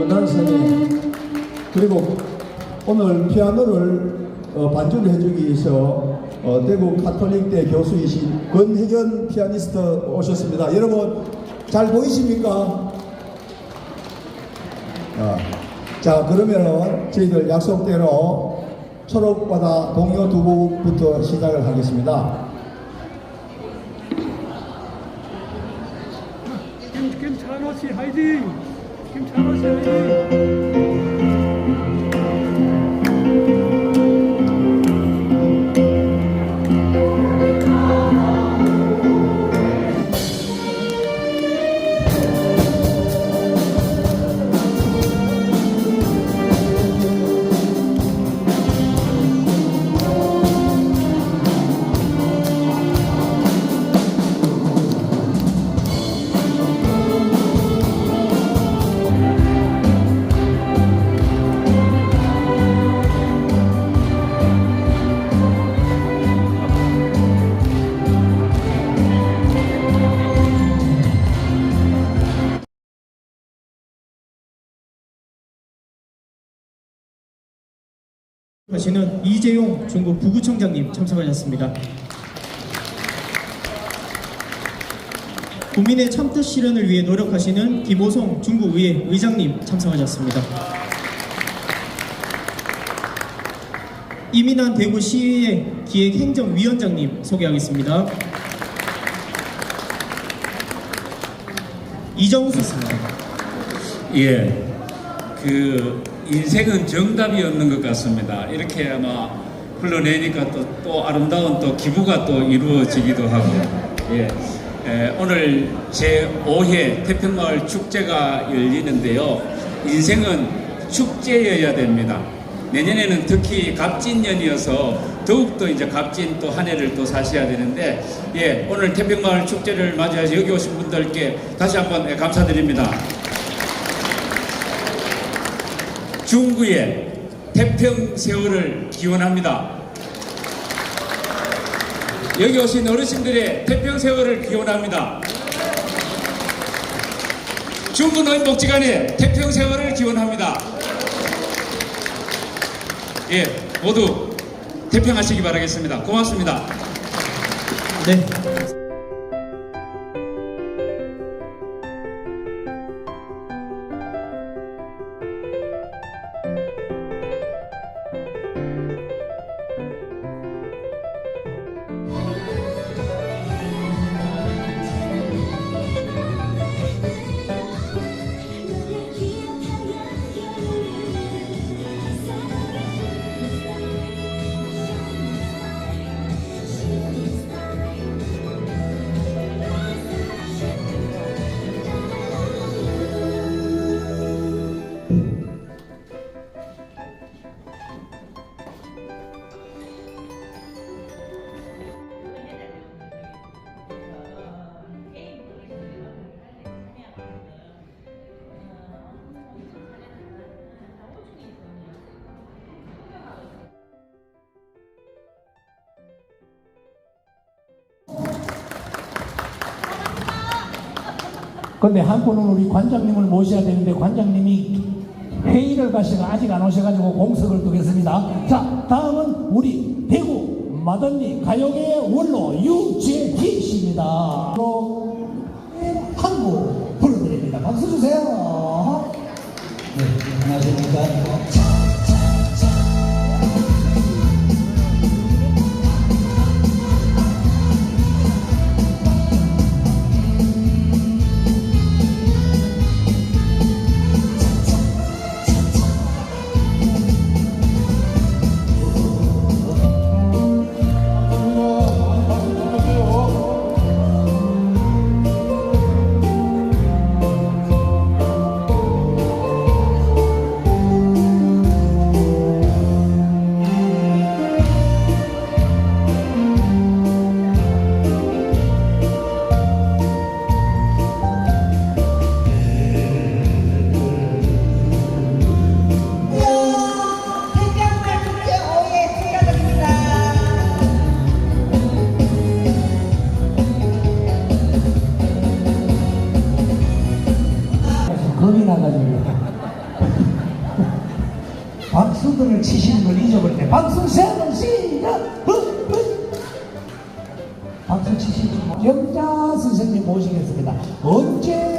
권한선이 그리고 오늘 피아노를 어, 반주를 해주기 위해서 어, 대구 카톨릭대 교수이신 권혜견 피아니스트 오셨습니다. 여러분 잘 보이십니까? 아, 자 그러면 저희들 약속대로 초록바다 동요 두 곡부터 시작을 하겠습니다. 김, 김찬호 씨 화이팅! 김찬호 씨화 하시는 이재용 중국 부구청장님 참석하셨습니다. 국민의 참뜻 실현을 위해 노력하시는 김호성 중국의회 의장님 참석하셨습니다. 이민환 대구시의회 기획행정위원장님 소개하겠습니다. 이정수 씨입니다. 예, 그 인생은 정답이 없는 것 같습니다. 이렇게 아마 흘러내니까 또, 또 아름다운 또 기부가 또 이루어지기도 하고, 예, 에, 오늘 제 5회 태평마을 축제가 열리는데요. 인생은 축제여야 됩니다. 내년에는 특히 갑진년이어서 더욱더 이제 갑진 또 한 해를 또 사셔야 되는데, 예, 오늘 태평마을 축제를 맞이해서 여기 오신 분들께 다시 한번 예, 감사드립니다. 중구의 태평 세월을 기원합니다. 여기 오신 어르신들의 태평 세월을 기원합니다. 중구 노인 복지관의 태평 세월을 기원합니다. 예, 모두 태평하시기 바라겠습니다. 고맙습니다. 네. 근데 한 분은 우리 관장님을 모셔야 되는데 관장님이 회의를 가시고 아직 안 오셔가지고 공석을 두겠습니다. 자, 다음은 우리 대구 마더니 가요계의 원로 유재희 씨입니다. 겁이 나가지고. 박수들을 치시는 걸 잊어버렸네 박수 세번 시작! 박수 치시고 영자 선생님 모시겠습니다. 언제